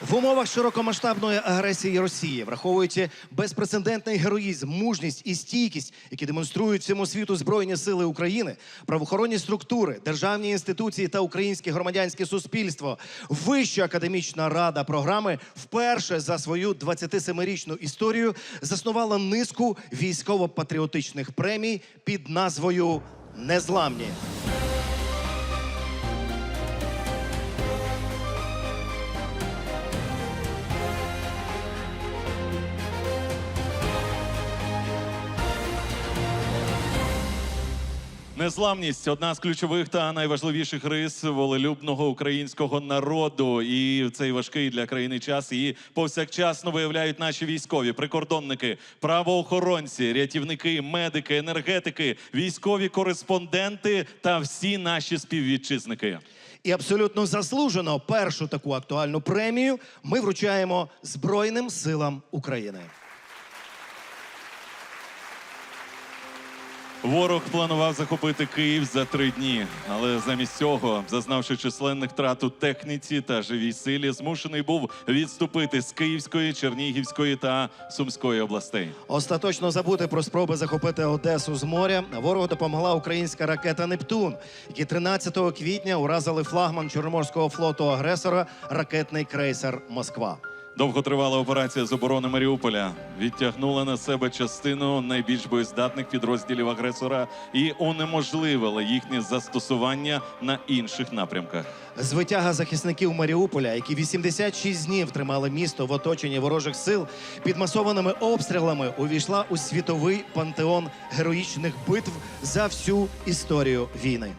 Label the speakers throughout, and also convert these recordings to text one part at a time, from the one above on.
Speaker 1: В умовах широкомасштабної агресії Росії, враховуючи безпрецедентний героїзм, мужність і стійкість, які демонструють всьому світу Збройні Сили України, правоохоронні структури, державні інституції та українське громадянське суспільство, Вища академічна рада програми вперше за свою 27-річну історію заснувала низку військово-патріотичних премій під назвою Незламні.
Speaker 2: Незламність одна з ключових та найважливіших рис волелюбного українського народу. І в цей важкий для країни час її повсякчасно виявляють наші військові, прикордонники, правоохоронці, рятівники, медики, енергетики, військові кореспонденти та всі наші співвітчизники.
Speaker 1: І абсолютно заслужено першу таку актуальну премію ми вручаємо Збройним силам України.
Speaker 2: Ворог планував захопити Київ за три дні, але замість цього, зазнавши численних втрат у техніці та живій силі, змушений був відступити з Київської, Чернігівської та Сумської областей.
Speaker 1: Остаточно забути про спроби захопити Одесу з моря. Ворогу допомогла українська ракета Нептун, які 13 квітня уразили флагман Чорноморського флоту агресора ракетний крейсер Москва.
Speaker 2: Довготривала операція з оборони Маріуполя відтягнула на себе частину найбільш боєздатних підрозділів агресора і унеможливила їхнє застосування на інших напрямках.
Speaker 1: Звитяга захисників Маріуполя, які 86 днів тримали місто в оточенні ворожих сил, під масованими обстрілами увійшла у світовий пантеон героїчних битв за всю історію війни.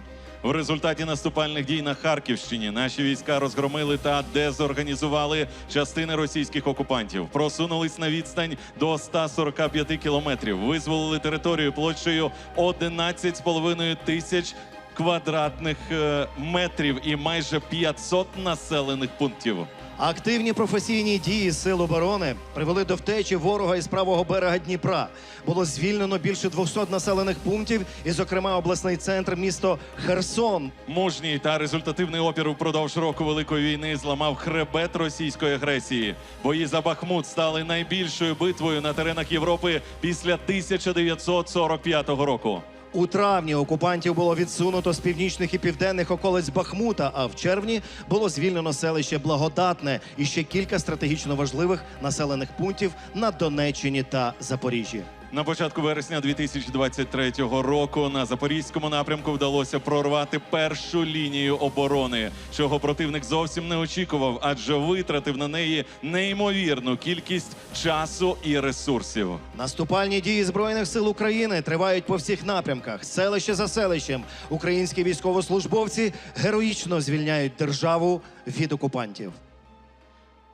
Speaker 2: В результаті наступальних дій на Харківщині наші війська розгромили та дезорганізували частини російських окупантів, просунулись на відстань до 145 кілометрів, визволили територію площею 11,5 тисяч квадратних е, метрів і майже 500 населених пунктів.
Speaker 1: Активні професійні дії сил оборони привели до втечі ворога із правого берега Дніпра. Було звільнено більше 200 населених пунктів, і, зокрема, обласний центр місто Херсон.
Speaker 2: Мужній та результативний опір упродовж року Великої війни зламав хребет російської агресії. Бої за Бахмут стали найбільшою битвою на теренах Європи після 1945 року.
Speaker 1: У травні окупантів було відсунуто з північних і південних околиць Бахмута. А в червні було звільнено селище Благодатне і ще кілька стратегічно важливих населених пунктів на Донеччині та Запоріжжі.
Speaker 2: На початку вересня 2023 року на запорізькому напрямку вдалося прорвати першу лінію оборони, чого противник зовсім не очікував, адже витратив на неї неймовірну кількість часу і ресурсів.
Speaker 1: Наступальні дії збройних сил України тривають по всіх напрямках. Селище за селищем українські військовослужбовці героїчно звільняють державу від окупантів.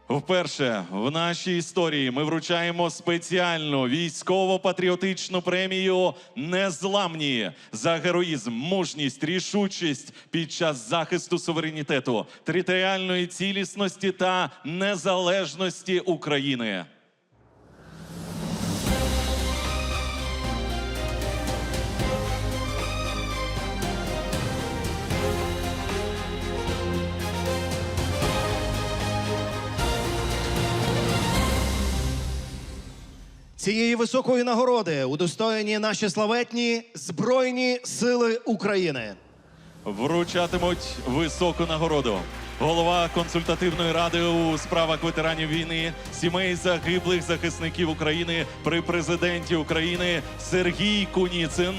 Speaker 2: Вперше в нашій історії ми вручаємо спеціальну військово-патріотичну премію Незламні за героїзм, мужність, рішучість під час захисту суверенітету, територіальної цілісності та незалежності України.
Speaker 1: Цієї високої нагороди удостоєні наші славетні збройні сили України.
Speaker 2: Вручатимуть високу нагороду. Голова консультативної ради у справах ветеранів війни, сімей загиблих захисників України при президенті України Сергій Куніцин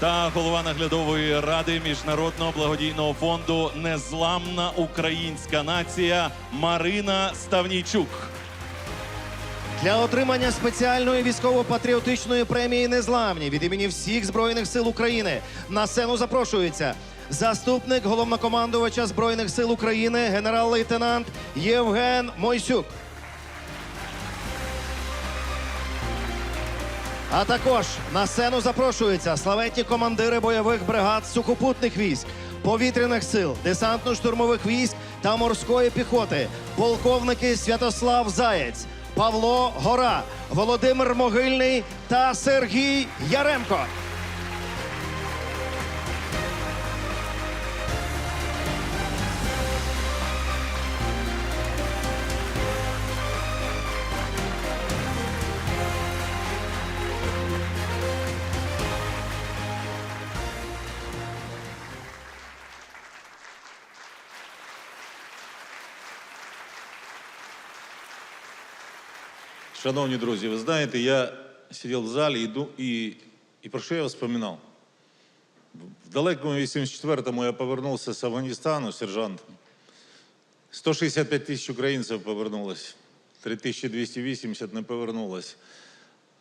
Speaker 2: та голова наглядової ради міжнародного благодійного фонду Незламна українська нація Марина Ставнійчук.
Speaker 1: Для отримання спеціальної військово-патріотичної премії Незламні від імені всіх збройних сил України на сцену запрошується заступник головнокомандувача збройних сил України, генерал-лейтенант Євген Мойсюк. А також на сцену запрошуються славетні командири бойових бригад сухопутних військ, повітряних сил, десантно-штурмових військ та морської піхоти, полковники Святослав Заєць, Павло Гора, Володимир Могильний та Сергій Яремко.
Speaker 3: Шановні друзі, ви знаєте, я сидів в залі і, і, і про що я вспоминав? В далекому 84-му я повернувся з Афганістану сержантом. 165 тисяч українців повернулось, 3280 не повернулось.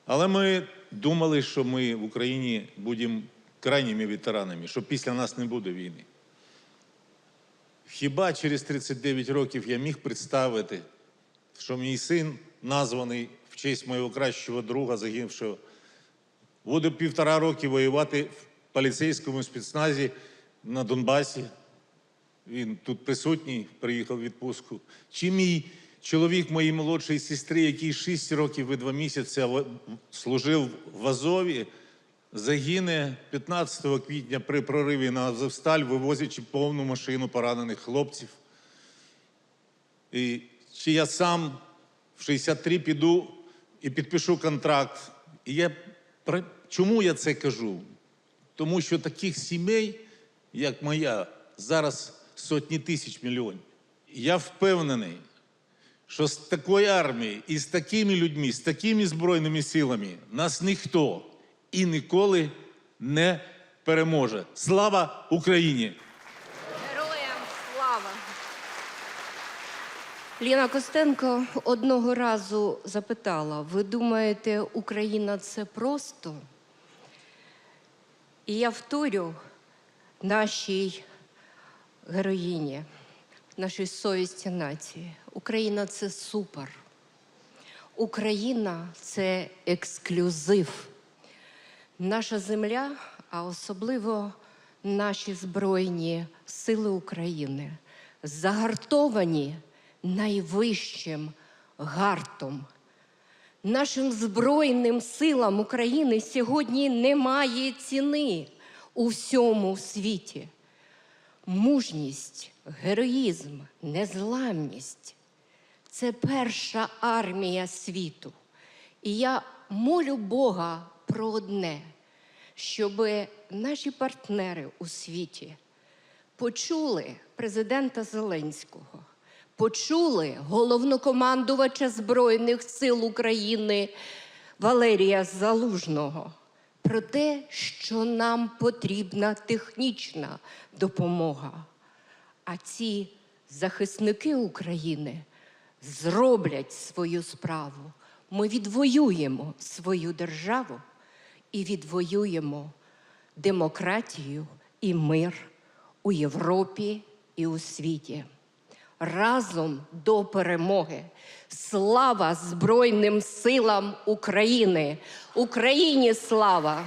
Speaker 3: Але ми думали, що ми в Україні будемо крайніми ветеранами, що після нас не буде війни. Хіба через 39 років я міг представити, що мій син, названий в честь моєго кращого друга, загинувшого, буде півтора роки воювати в поліцейському спецназі на Донбасі. Він тут присутній, приїхав в відпустку. Чи мій чоловік моїй молодшої сестри, який 6 років і 2 місяці служив в Азові, загине 15 квітня при прориві на Азовсталь, вивозячи повну машину поранених хлопців. І чи я сам в 63 піду і підпишу контракт. І я чому я це кажу? Тому що таких сімей, як моя, зараз сотні тисяч мільйонів. Я впевнений, що з такої армії і з такими людьми, з такими збройними силами нас ніхто і ніколи не переможе. Слава Україні!
Speaker 4: Героям слава! Ліна Костенко одного разу запитала: ви думаєте, Україна це просто? І я вторю нашій героїні, нашій совісті нації. Україна це супер. Україна це ексклюзив. Наша земля, а особливо наші Збройні Сили України, загартовані найвищим гартом. Нашим Збройним силам України сьогодні немає ціни у всьому світі. Мужність, героїзм, незламність це перша армія світу. І я молю Бога про одне, щоб наші партнери у світі почули президента Зеленського, почули головнокомандувача Збройних сил України Валерія Залужного про те, що нам потрібна технічна допомога. А ці захисники України зроблять свою справу. Ми відвоюємо свою державу і відвоюємо демократію і мир у Європі і у світі. Разом до перемоги. Слава Збройним силам України! Україні слава!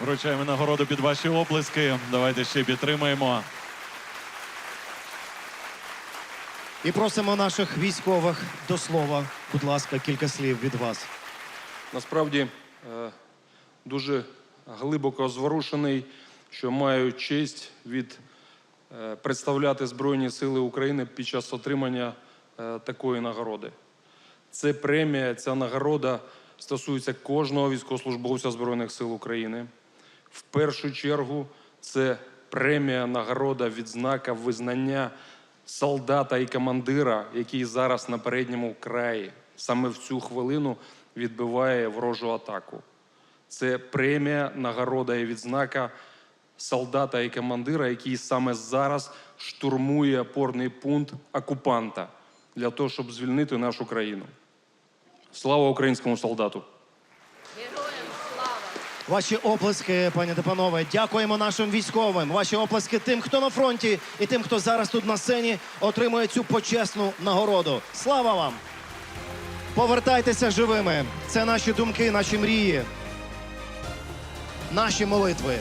Speaker 2: Вручаємо нагороду під ваші оплески. Давайте ще підтримаємо.
Speaker 1: І просимо наших військових до слова. Будь ласка, кілька слів від вас.
Speaker 5: Насправді е, дуже глибоко зворушений, що маю честь від е, представляти Збройні Сили України під час отримання е, такої нагороди. Це премія, ця нагорода стосується кожного військовослужбовця Збройних сил України. В першу чергу це премія, нагорода, відзнака, визнання солдата і командира, який зараз на передньому краї саме в цю хвилину відбиває ворожу атаку. Це премія, нагорода і відзнака солдата і командира, який саме зараз штурмує опорний пункт окупанта для того, щоб звільнити нашу країну. Слава українському солдату!
Speaker 4: Героям слава!
Speaker 1: Ваші оплески, пані та панове. Дякуємо нашим військовим. Ваші оплески тим, хто на фронті, і тим, хто зараз тут на сцені отримує цю почесну нагороду. Слава вам! Повертайтеся живими. Це наші думки, наші мрії, наші молитви.